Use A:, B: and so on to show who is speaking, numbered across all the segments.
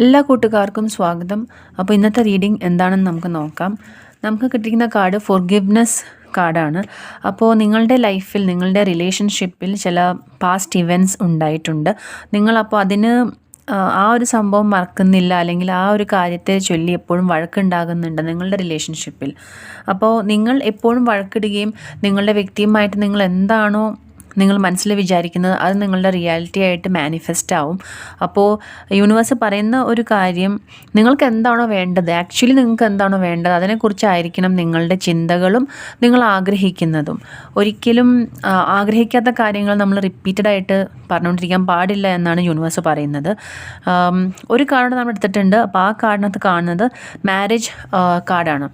A: എല്ലാ കൂട്ടുകാർക്കും സ്വാഗതം. അപ്പോൾ ഇന്നത്തെ റീഡിംഗ് എന്താണെന്ന് നമുക്ക് നോക്കാം. നമുക്ക് കിട്ടിയിരിക്കുന്ന കാർഡ് ഫോർഗിവ്നെസ് കാർഡാണ്. അപ്പോൾ നിങ്ങളുടെ ലൈഫിൽ നിങ്ങളുടെ റിലേഷൻഷിപ്പിൽ ചില പാസ്റ്റ് ഇവന്റ്സ് ഉണ്ടായിട്ടുണ്ട്. നിങ്ങളപ്പോൾ അതിന് ആ ഒരു സംഭവം മറക്കുന്നില്ല അല്ലെങ്കിൽ ആ ഒരു കാര്യത്തെ ചൊല്ലി എപ്പോഴും വഴക്കുണ്ടാകുന്നുണ്ട് നിങ്ങളുടെ റിലേഷൻഷിപ്പിൽ അപ്പോൾ നിങ്ങൾ എപ്പോഴും വഴക്കിടുകയും നിങ്ങളുടെ വ്യക്തിയുമായിട്ട് നിങ്ങൾ എന്താണോ നിങ്ങൾ മനസ്സിൽ വിചാരിക്കുന്നത് അത് നിങ്ങളുടെ റിയാലിറ്റി ആയിട്ട് മാനിഫെസ്റ്റ് ആവും. അപ്പോൾ യൂണിവേഴ്സ് പറയുന്ന ഒരു കാര്യം നിങ്ങൾക്ക് എന്താണോ വേണ്ടത്? ആക്ച്വലി നിങ്ങൾക്ക് എന്താണോ വേണ്ടത്? അതിനെക്കുറിച്ചായിരിക്കണം നിങ്ങളുടെ ചിന്തകളും നിങ്ങൾ ആഗ്രഹിക്കുന്നതും. ഒരിക്കലും ആഗ്രഹിക്കാത്ത കാര്യങ്ങൾ നമ്മൾ റിപ്പീറ്റഡ് ആയിട്ട് പറഞ്ഞുകൊണ്ടിരിക്കാൻ പാടില്ല എന്നാണ് യൂണിവേഴ്സ് പറയുന്നത്. ഒരു കാർഡ് നമ്മൾ എടുത്തിട്ടുണ്ട്. അപ്പോൾ ആ കാർഡിനകത്ത് കാണുന്നത് മാരേജ് കാർഡാണ്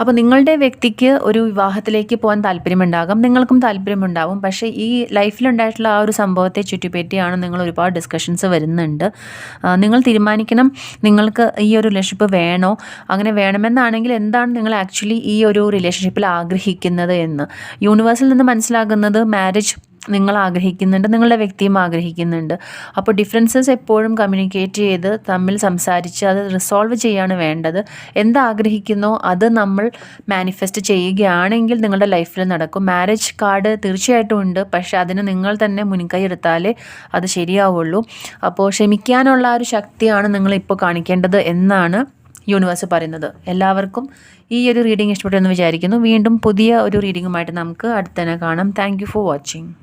A: അപ്പോൾ നിങ്ങളുടെ വ്യക്തിക്ക് ഒരു വിവാഹത്തിലേക്ക് പോകാൻ താല്പര്യമുണ്ടാകാം. നിങ്ങൾക്കും താല്പര്യമുണ്ടാവും. പക്ഷേ ഈ ലൈഫിലുണ്ടായിട്ടുള്ള ആ ഒരു സംഭവത്തെ ചുറ്റിപ്പറ്റിയാണ് നിങ്ങൾ ഒരുപാട് ഡിസ്കഷൻസ് വരുന്നുണ്ട്. നിങ്ങൾ തീരുമാനിക്കണം. നിങ്ങൾക്ക് ഈ ഒരു റിലേഷൻഷിപ്പ് വേണോ? അങ്ങനെ വേണമെന്നാണെങ്കിൽ എന്താണ് നിങ്ങൾ ആക്ച്വലി ഈ ഒരു റിലേഷൻഷിപ്പിൽ ആഗ്രഹിക്കുന്നത് എന്ന്? യൂണിവേഴ്സിൽ നിന്ന് മനസ്സിലാകുന്നത് മാരേജ് നിങ്ങൾ ആഗ്രഹിക്കുന്നുണ്ട് നിങ്ങളുടെ വ്യക്തിയും ആഗ്രഹിക്കുന്നുണ്ട്. അപ്പോൾ ഡിഫറൻസസ് എപ്പോഴും കമ്മ്യൂണിക്കേറ്റ് ചെയ്ത് തമ്മിൽ സംസാരിച്ച് അത് റിസോൾവ് ചെയ്യാണ് വേണ്ടത്. എന്താഗ്രഹിക്കുന്നോ അത് നമ്മൾ മാനിഫെസ്റ്റ് ചെയ്യുകയാണെങ്കിൽ നിങ്ങളുടെ ലൈഫിൽ നടക്കും. മാരേജ് കാർഡ് തീർച്ചയായിട്ടും ഉണ്ട് പക്ഷേ അതിന് നിങ്ങൾ തന്നെ മുൻകൈ എടുത്താലേ അത് ശരിയാവുള്ളൂ. അപ്പോൾ ക്ഷമിക്കാനുള്ള ഒരു ശക്തിയാണ് നിങ്ങളിപ്പോൾ കാണിക്കേണ്ടത് എന്നാണ് യൂണിവേഴ്സ് പറയുന്നത്. എല്ലാവർക്കും ഈ ഒരു റീഡിംഗ് ഇഷ്ടപ്പെട്ടെന്ന് വിചാരിക്കുന്നു. വീണ്ടും പുതിയ ഒരു റീഡിങ്ങുമായിട്ട് നമുക്ക് അടുത്തന്നെ കാണാം. Thank for watching